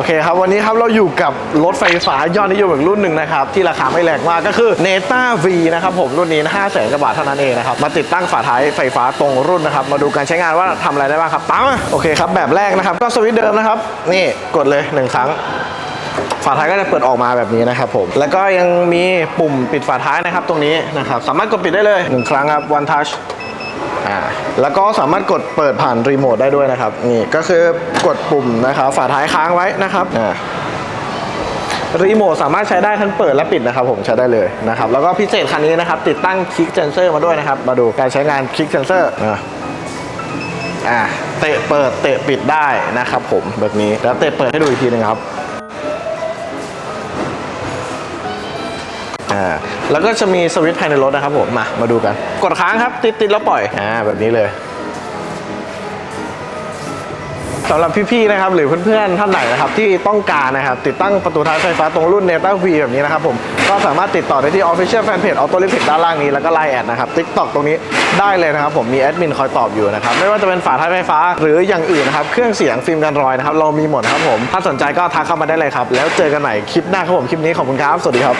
โอเคครับ วันนี้ครับเราอยู่กับรถไฟฟ้ายอดนิยมอีกรุ่นหนึ่งนะครับ ที่ราคาไม่แรงมากก็คือ Neta V นะครับผมรุ่นนี้5 0 0 0 0กว่าบาทเท่านั้นเองนะครับ มาติดตั้งฝาท้ายไฟฟ้าตรงรุ่นนะครับ มาดูการใช้งานว่าทำอะไรได้บ้างครับตามมาโอเคครับ แบบแรกนะครับ ก็สวิตช์เดิมนะครับ นี่กดเลยหนึ่งครั้งฝาท้ายก็จะเปิดออกมาแบบนี้นะครับผม แล้วก็ยังมีปุ่มปิดฝาท้ายนะครับตรงนี้นะครับ สามารถกดปิดได้เลยหนึ่งครั้งครับ one touch อ่าแล้วก็สามารถกดเปิดผ่านรีโมทได้ด้วยนะครับนี่ก็คือกดปุ่มนะครับฝาท้ายค้างไว้นะครับอ่ารีโมทสามารถใช้ได้ทั้งเปิดและปิดนะครับ ผมใช้ได้เลยนะครับ แล้วก็พิเศษคันนี้นะครับ ติดตั้งคลิกเซนเซอร์มาด้วยนะครับ มาดูการใช้งานคลิกเซนเซอร์อ่าอ่าเตะเปิดเตะปิดได้นะครับ ผมแบบนี้แล้วเตะเปิดให้ดูอีกทีหนึงครับ อ่าแล้วก็จะมีสวิตช์ภายในรถนะครับผมมามาดูกัน กดค้างครับติดติดแล้วปล่อยอ่าแบบนี้เลยสำหรับพี่ๆนะครับหรือเพื่อนๆท่านไหนนะครับที่ต้องการนะครับติดตั้งประตูท้ายไฟฟ้าตรงรุ่น Neta V แบบนี้นะครับผมก็สามารถติดต่อได้ที่ Official Fanpage Auto l i f t ด้านล่างนี้แล้วก็ไลน์แอดนะครับ TikTok ตรงนี้ได้เลยนะครับผมมีแอดมินคอยตอบอยู่นะครับไม่ว่าจะเป็นฝาท้ายไฟฟ้าหรืออย่างอื่นนะครับเครื่องเสียงฟิล์มกันรอยนะครับเรามีหมดครับผมถ้าสนใจก็ทักเข้ามาได้เลยครับแล้วเจอกันใหม่คลิปหน้าครับผมคลิปนี้ขอบคุณครับสวัสดีครับ